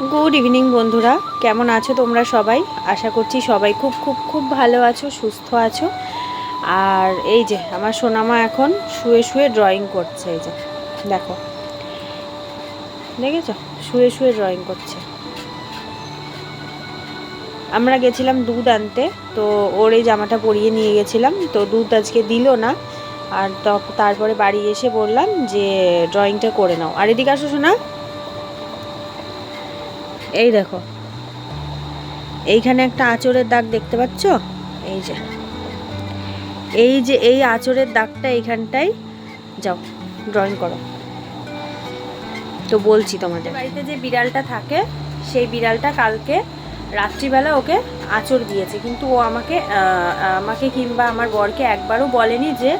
Good evening বন্ধুরা। কেমন আছো তোমরা সবাই? আশা করছি সবাই খুব খুব খুব ভালো আছো, সুস্থ আছো। আর এই যে, আমার সোনামা এখন শুয়ে শুয়ে ড্রয়িং করছে, এই যে, দেখো। দেখেছ? শুয়ে শুয়ে ড্রয়িং করছে। আমরা গেছিলাম দুধ আনতে, তো ওর এই জামাটা পরিয়ে নিয়ে গেছিলাম, তো দুধ আজকে দিল না। আর তারপরে বাড়ি এসে বললাম যে ড্রয়িংটা করে নাও। আর এদিকে আসো শোনা এই দেখো। এইখানে একটা আঁচড়ের দাগ দেখতে পাচ্ছ? এই যে। এই যে, এই আঁচড়ের দাগটা এইখানটাই যাও ড্রয়িং করো। তো বলছি তোমাদের। বাড়িতে যে বিড়ালটা থাকে, সেই বিড়ালটা কালকে রাত্রিবেলা ওকে আঁচড় দিয়েছে। কিন্তু ও আমাকে আমাকে কিংবা আমার বরকে একবারও বলেনি যে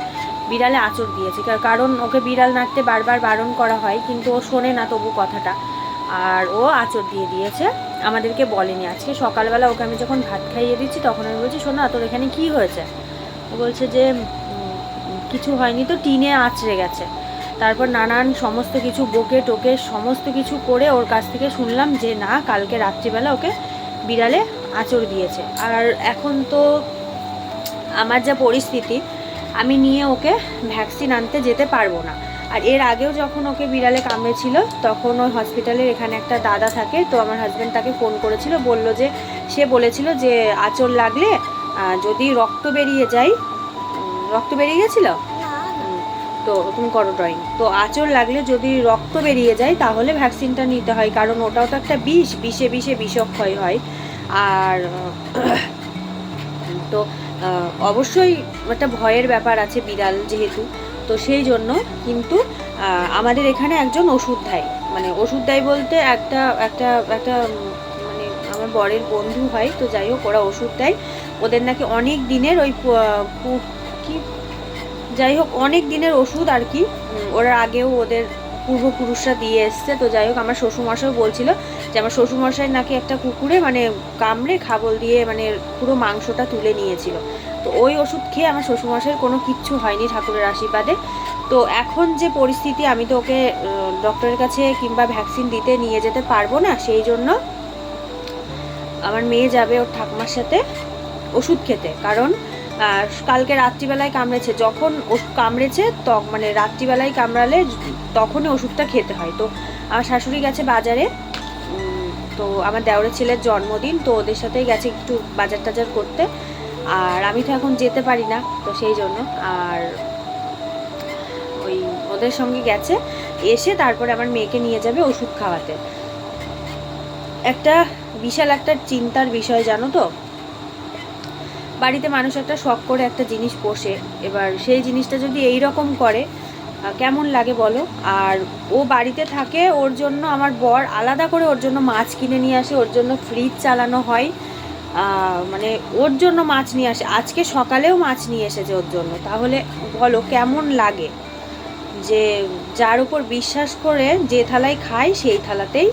বিড়ালে আঁচড় দিয়েছে। কার- কারণ ওকে বিড়াল নাড়তে বারবার বারণ করা হয়, কিন্তু ও শোনে না তবু কথাটা। আর ও আঁচড় দিয়ে দিয়েছে। আমাদেরকে বলেনি আজকে। সকালবেলা ওকে আমি যখন ভাত খাইয়ে দিচ্ছি, তখন আমি বলছি, শোনা তোর এখানে কি হয়েছে? ও বলছে যে কিছু হয়নি তো, টিনে আঁচড়ে গেছে। তারপর নানান সমস্ত কিছু, বকে টোকে সমস্ত কিছু করে ওর কাছ থেকে শুনলাম যে, না, কালকে রাত্রিবেলা ওকে বিড়ালে আঁচড় দিয়েছে। আর এখন তো আমার যা পরিস্থিতি, আমি নিয়ে ওকে ভ্যাকসিন আনতে যেতে পারব না। আর এর আগেও যখন ওকে বিড়ালে কামড়েছিল তখন ওই হসপিটালের এখানে একটা দাদা থাকে তো আমার হাজব্যান্ড তাকে ফোন করেছিল বলল যে সে বলেছিল যে আঁচড় লাগলে যদি রক্ত বেরিয়ে যায় রক্ত বেরিয়ে গেছিল? তো তুমি করো ড্রয়িং তো আঁচড় লাগলে যদি রক্ত বেরিয়ে যায় তাহলে ভ্যাকসিনটা নিতে হয় কারণ ওটাও তো একটা বিষ বিষে বিষে বিষক্ষয় হয়। আর তো অবশ্যই একটা ভয়ের ব্যাপার আছে বিড়াল যেহেতু। তো সেই জন্য কিন্তু আমাদের এখানে একজন ওষুধ দেয়। মানে ওষুধ দেয় বলতে একটা একটা একটা মানে আমার বরের বন্ধু হয়, তো যাই হোক ওরা ওষুধ দেয়। ওদের নাকি অনেক দিনের ওই কি, যাই হোক অনেক দিনের ওষুধ আর কি। ওরা আগেও ওদের পূর্বপুরুষরা দিয়ে এসছে, তো যাই হোক আমার শ্বশুরমশাই বলছিল যে আমার শ্বশুরমশাই নাকি একটা কুকুরে মানে কামড়ে খাবল দিয়ে মানে পুরো মাংসটা তুলে নিয়েছিল। তো ওই ওষুধ খেয়ে আমার শ্বশুরমশাইয়ের কোনো কিচ্ছু হয়নি ঠাকুরের আশীর্বাদে। তো এখন যে পরিস্থিতি, আমি তো ওকে ডক্টরের কাছে কিংবা ভ্যাকসিন দিতে নিয়ে যেতে পারব না, সেই জন্য আমার মেয়ে যাবে ওর ঠাকুমার সাথে ওষুধ খেতে। কারণ কালকে রাত্রিবেলায় কামড়েছে। যখন কামড়েছে ত মানে রাত্রিবেলায় কামড়ালে তখনই ওষুধটা খেতে হয়। তো আমার শাশুড়ি গেছে বাজারে। তো আমার দেওরের ছেলের জন্মদিন, তো ওদের সাথেই গেছে একটু বাজার টাজার করতে। আর আমি তো এখন যেতে পারি না, তো সেই জন্য। আর ওই ওদের সঙ্গে গেছে, এসে তারপরে আমার মেয়েকে নিয়ে যাবে ওষুধ খাওয়াতে। একটা বিশাল একটা চিন্তার বিষয়, জানো তো? বাড়িতে মানুষ একটা শখ করে একটা জিনিস পোষে, এবার সেই জিনিসটা যদি এই রকম করে কেমন লাগে বলো? আর ও বাড়িতে থাকে, ওর জন্য আমার বর আলাদা করে ওর জন্য মাছ কিনে নিয়ে আসে, ওর জন্য ফ্রিজ চালানো হয়। মানে ওর জন্য মাছ নিয়ে আসে। আজকে সকালেও মাছ নিয়ে এসেছে ওর জন্য। তাহলে বলো, কেমন লাগে? যে যার উপর বিশ্বাস করে যে থালায় খায়, সেই থালাতেই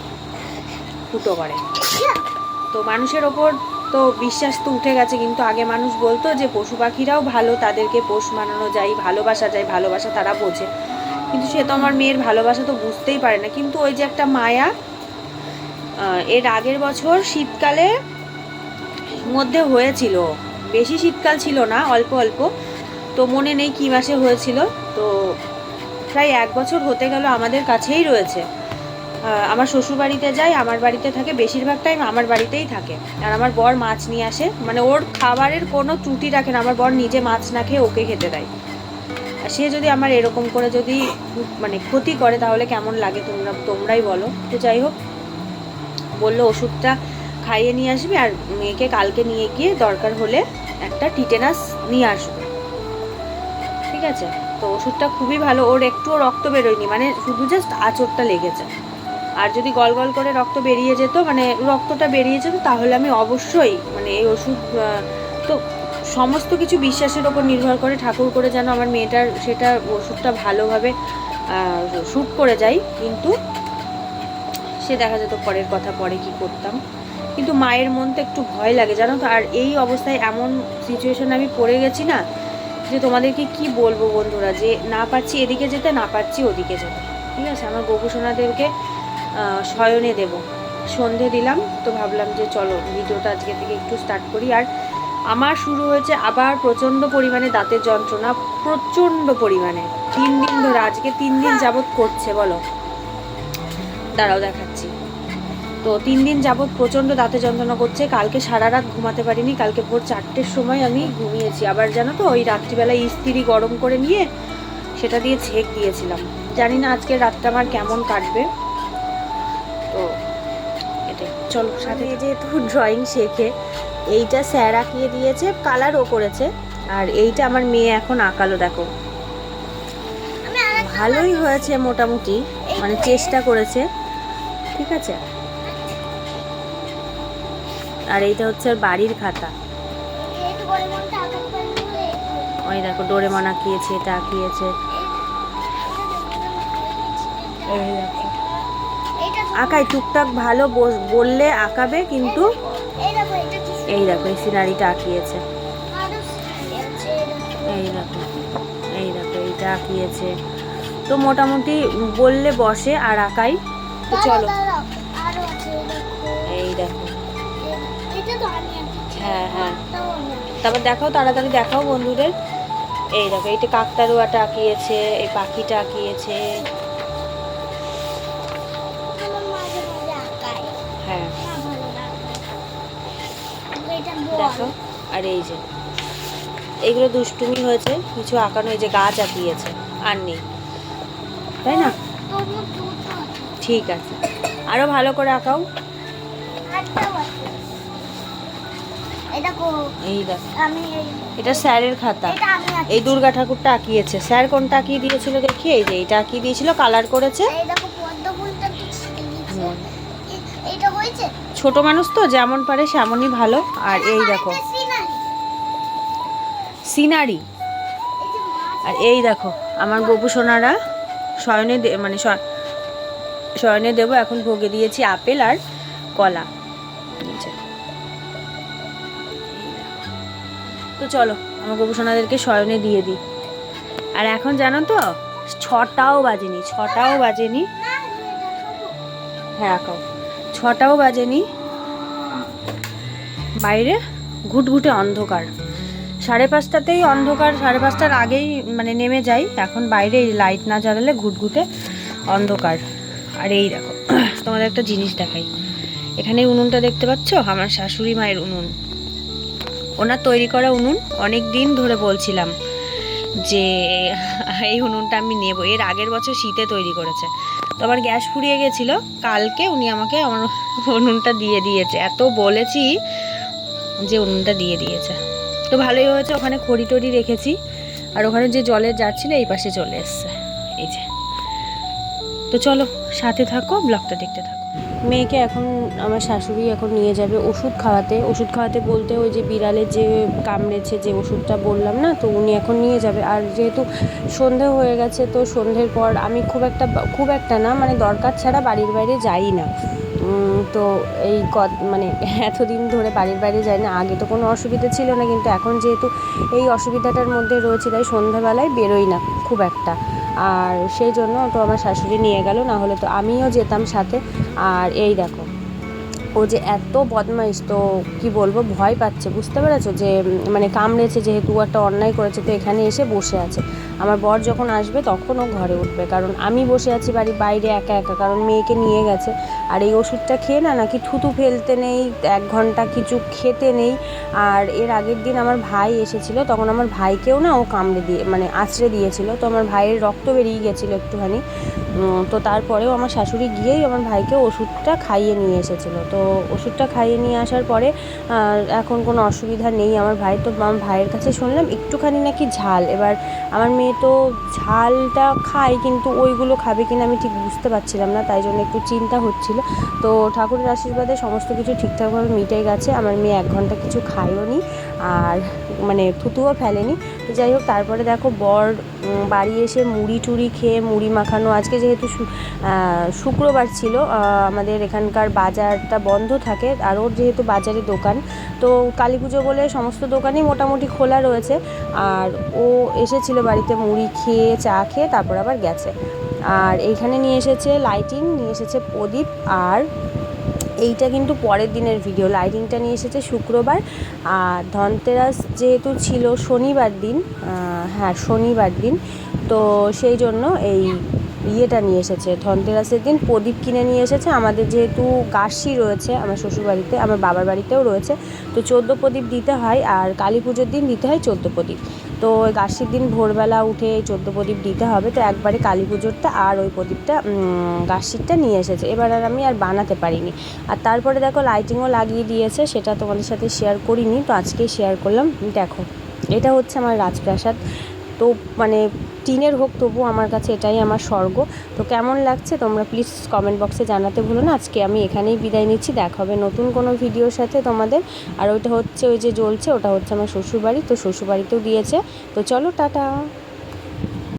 ফুটো করে। তো মানুষের ওপর তো বিশ্বাস তো উঠে গেছে, কিন্তু আগে মানুষ বলতো যে পশু পাখিরাও ভালো, তাদেরকে পোষ মানানো যায়, ভালোবাসা যায়, ভালোবাসা তারা বোঝে। কিন্তু সে তো আমার মেয়ের ভালোবাসা তো বুঝতেই পারে না। কিন্তু ওই যে একটা মায়া এর আগের বছর শীতকালে মধ্যে হয়েছিল। বেশি শীতকাল ছিল না, অল্প অল্প। তো মনে নেই কী মাসে হয়েছিল। তো প্রায় এক বছর হতে গেল আমাদের কাছেই রয়েছে। আমার শ্বশুর বাড়িতে যায় আমার বাড়িতে থাকে, বেশিরভাগ টাইম আমার বাড়িতেই থাকে। আর আমার বর মাছ নিয়ে আসে। মানে ওর খাবারের কোনো ত্রুটি রাখে না, আমার বর নিজে মাছ না খেয়ে ওকে খেতে দেয়। আর সে যদি আমার এরকম করে যদি মানে ক্ষতি করে, তাহলে কেমন লাগে তোমরা তোমরাই বলো। তো যাই হোক, বলল ওষুধটা খাইয়ে নিয়ে আসবি আর মেয়েকে কালকে নিয়ে গিয়ে দরকার হলে একটা টিটেনাস নিয়ে আসবে। ঠিক আছে? তো ওষুধটা খুবই ভালো। ওর একটুও রক্ত বেরোয়নি মানে শুধু জাস্ট আঁচড়টা লেগেছে। আর যদি গল গল করে রক্ত বেরিয়ে যেত মানে রক্তটা বেরিয়ে যেত, তাহলে আমি অবশ্যই মানে এই ওষুধ তো সমস্ত কিছু বিশ্বাসের ওপর নির্ভর করে ঠাকুর করে যেন আমার মেয়েটার সেটা ওষুধটা ভালোভাবে শ্যুট করে যায় কিন্তু সে দেখা যেত পরের কথা, পরে কি করতাম। কিন্তু মায়ের মন তো একটু ভয় লাগে, জানো তো? আর এই অবস্থায় এমন সিচুয়েশন আমি পড়ে গেছি না যে তোমাদেরকে কি বলব বন্ধুরা? যে না পারছি এদিকে যেতে, না পারছি ওদিকে যেতে। ঠিক আছে? আমার গোপুসোনাদেরকে শয়নে দেব। সন্ধে দিলাম, তো ভাবলাম যে চলো, ভিডিওটা আজকে থেকে একটু স্টার্ট করি। আর আমার শুরু হয়েছে আবার প্রচণ্ড পরিমাণে দাঁতের যন্ত্রণা, প্রচণ্ড পরিমাণে। তিন দিন ধরে, আজকে তিন দিন যাবৎ করছে, বলো। দাঁড়াও, দেখাচ্ছি। তো তিন দিন যাবৎ প্রচণ্ড দাঁতে যন্ত্রণা করছে। কালকে সারা রাত ঘুমাতে পারিনি। কালকে ভোর চারটের সময় আমি ঘুমিয়েছি। আবার জানো তো ওই রাত্রিবেলা ইস্ত্রি গরম করে নিয়ে সেটা দিয়ে ছেঁক দিয়েছিলাম। জানি না আজকে রাতটা আমার কেমন কাটবে। তো এটাই। চলো সাথে যেহেতু ড্রয়িং শেখে এইটা স্যার আঁকিয়ে দিয়েছে কালারও করেছে। আর এইটা আমার মেয়ে এখন আঁকালো দেখো। ভালোই হয়েছে মোটামুটি। মানে চেষ্টা করেছে। ঠিক আছে? আর এইটা হচ্ছে ওর বাড়ির খাতা। ওই দেখো, ডোরেমন আঁকিয়েছে, এটা আঁকিয়েছে। আঁকাই টুকটাক ভালো বললে আঁকাবে, কিন্তু এই দেখো, এই সিনারিটা আঁকিয়েছে। এই দেখো এই দেখো, এইটা আঁকিয়েছে। তো মোটামুটি বললে বসে আর আঁকাই। তো চলো। হ্যাঁ হ্যাঁ। তারপর দেখাও, তাড়াতাড়ি দেখাও বন্ধুদের। এই দেখো এইটা কাকতারুয়াটা আঁকিয়েছে, এই পাখিটা আঁকিয়েছে। হ্যাঁ। দেখো, আর এই যে এইগুলো দুষ্টুমি হয়েছে, কিছু আঁকানো, এই যে গাছ আঁকিয়েছে, আর নেই। তাই না? ঠিক আছে। আরও ভালো করে আঁকাও। এই দেখো। এটা স্যারের খাতা। এই দুর্গা ঠাকুরটা আঁকিয়েছে স্যার কোনটা আঁকিয়ে দিয়েছিল দেখি? এই যে এইটা আঁকিয়ে দিয়েছিল কালার করেছে। ছোট মানুষ তো যেমন পারে সেমনই ভালো। আর এই দেখো। সিনারি। আর এই দেখো আমার বপু সোনারা শয়নে দে- মানে শয়নে দেবো এখন ভোগে দিয়েছি আপেল আর কলা। তো চলো, আমার গপু সোনাদেরকে শয়নে দিয়ে দিই। আর এখন জানো তো, ছটাও বাজেনি ছটাও বাজেনি। হ্যাঁ আঁকাও ছটাও বাজেনি। বাইরে ঘুটঘুটে অন্ধকার। সাড়ে পাঁচটাতেই অন্ধকার, সাড়ে পাঁচটার আগেই মানে নেমে যাই। এখন বাইরে লাইট না জ্বালালে ঘুটঘুটে অন্ধকার। আর এই দেখো, তোমাদের একটা জিনিস দেখাই। এখানে উনুনটা দেখতে পাচ্ছ? আমার শাশুড়ি মায়ের উনুন। ওনার তৈরি করা উনুন অনেক দিন ধরে বলছিলাম যে এই উনুনটা আমি নেব। এর আগের বছর শীতে তৈরি করেছে। তো আমার গ্যাস ফুরিয়ে গেছিল। কালকে উনি আমাকে আমার উনুনটা দিয়ে দিয়েছে। এত বলেছি যে উনুনটা দিয়ে দিয়েছে। তো ভালোই হয়েছে। ওখানে খড়ি টড়ি রেখেছি। আর ওখানে যে জলে যাচ্ছিল, এই পাশে চলে এসছে। এই যে। তো চলো, সাথে থাকো, ব্লগটা দেখতে থাকো। মেয়েকে এখন আমার শাশুড়ি এখন নিয়ে যাবে ওষুধ খাওয়াতে। ওষুধ খাওয়াতে বলতে ওই যে বিড়ালের যে কামড়েছে যে ওষুধটা বললাম না, তো উনি এখন নিয়ে যাবে। আর যেহেতু সন্ধে হয়ে গেছে, তো সন্ধ্যের পর আমি খুব একটা খুব একটা না মানে দরকার ছাড়া বাড়ির বাইরে যাই না। তো এই মানে এতদিন ধরে বাড়ির বাইরে যাই না, আগে তো কোনো অসুবিধা ছিল না, কিন্তু এখন যেহেতু এই অসুবিধাটার মধ্যে রয়েছে, তাই সন্ধ্যাবেলায় বেরোই না খুব একটা। আর সেই জন্য তো আমার শাশুড়ি নিয়ে গেল না হলে তো আমিও যেতাম সাথে। আর এই দেখো, ও যে এত বদমাইশ, তো কি বলব, ভয় পাচ্ছে, বুঝতে পেরেছ? যে মানে কামড়েছে যেহেতু একটা অন্যায় করেছে, তো এখানে এসে বসে আছে। আমার বর যখন আসবে, তখন ও ঘরে উঠবে, কারণ আমি বসে আছি বাড়ির বাইরে একা একা, কারণ মেয়েকে নিয়ে গেছে। আর এই ওষুধটা খেয়ে না, নাকি থুতু ফেলতে নেই, এক ঘণ্টা কিছু খেতে নেই। আর এর আগের দিন আমার ভাই এসেছিল, তখন আমার ভাইকেও না ও কামড়ে দিয়ে মানে আছড়ে দিয়েছিল, তো আমার ভাইয়ের রক্ত বেরিয়ে গেছিল একটুখানি। তো তারপরেও আমার শাশুড়ি গিয়েই আমার ভাইকে ওষুধটা খাইয়ে নিয়ে এসেছিল। তো ওষুধটা খাইয়ে নিয়ে আসার পরে এখন কোনো অসুবিধা নেই। আমার ভাই তো, আমার ভাইয়ের কাছে শুনলাম একটুখানি নাকি ঝাল। এবার আমার মেয়ে তো ঝালটা খায়, কিন্তু ওইগুলো খাবে কিনা আমি ঠিক বুঝতে পারছিলাম না, তাই জন্য একটু চিন্তা হচ্ছিল। তো ঠাকুরের আশীর্বাদে সমস্ত কিছু ঠিকঠাকভাবে মিটে গেছে। আমার মেয়ে এক ঘণ্টা কিছু খায়ও নি। আর মানে থুতুও ফেলেনি। যাই হোক, তারপরে দেখো বর বাড়ি এসে মুড়ি টুড়ি খেয়ে মুড়ি মাখানো। আজকে যেহেতু শুক্রবার ছিল আমাদের এখানকার বাজারটা বন্ধ থাকে আর ওর যেহেতু বাজারে দোকান, তো কালী পুজো বলে সমস্ত দোকানই মোটামুটি খোলা রয়েছে। আর ও এসেছিল বাড়িতে মুড়ি খেয়ে, চা খেয়ে, তারপর আবার গেছে। আর এইখানে নিয়ে এসেছে লাইটিং নিয়ে এসেছে প্রদীপ আর এইটা কিন্তু পরের দিনের ভিডিও লাইটিংটা নিয়ে এসেছে শুক্রবার। আর ধনতেরাস যেহেতু ছিল শনিবার দিন হ্যাঁ শনিবার দিন, তো সেই জন্য এই ইয়েটা নিয়ে এসেছে, ধনতেরাসের দিন প্রদীপ কিনে নিয়ে এসেছে। আমাদের যেহেতু গাছি রয়েছে, আমার শ্বশুরবাড়িতে, আমার বাবার বাড়িতেও রয়েছে। তো চোদ্দ প্রদীপ দিতে হয় আর কালী পুজোর দিন দিতে হয় চোদ্দ প্রদীপ। তো ওই গাছির দিন ভোরবেলা উঠে চোদ্দ প্রদীপ দিতে হবে। তো একবারে কালী পুজোরটা আর ওই প্রদীপটা গাছিরটা নিয়ে এসেছে। এবার আর আমি আর বানাতে পারিনি। আর তারপরে দেখো লাইটিংও লাগিয়ে দিয়েছে, সেটা তোমাদের সাথে শেয়ার করিনি। তো আজকেই শেয়ার করলাম। দেখো, এটা হচ্ছে আমার রাজপ্রাসাদ। তো মানে টিনের হোক, তবু আমার কাছে এটাই আমার স্বর্গ। তো কেমন লাগছে তোমরা প্লিজ কমেন্ট বক্সে জানাতে ভুলো না। আজকে আমি এখানেই বিদায় নিচ্ছি। দেখা হবে নতুন কোনো ভিডিওর সাথে তোমাদের। আর ওইটা হচ্ছে ওই যে জ্বলছে, ওটা হচ্ছে আমার শ্বশুরবাড়ি। তো শ্বশুরবাড়িতেও দিয়েছে। তো চলো, টাটা।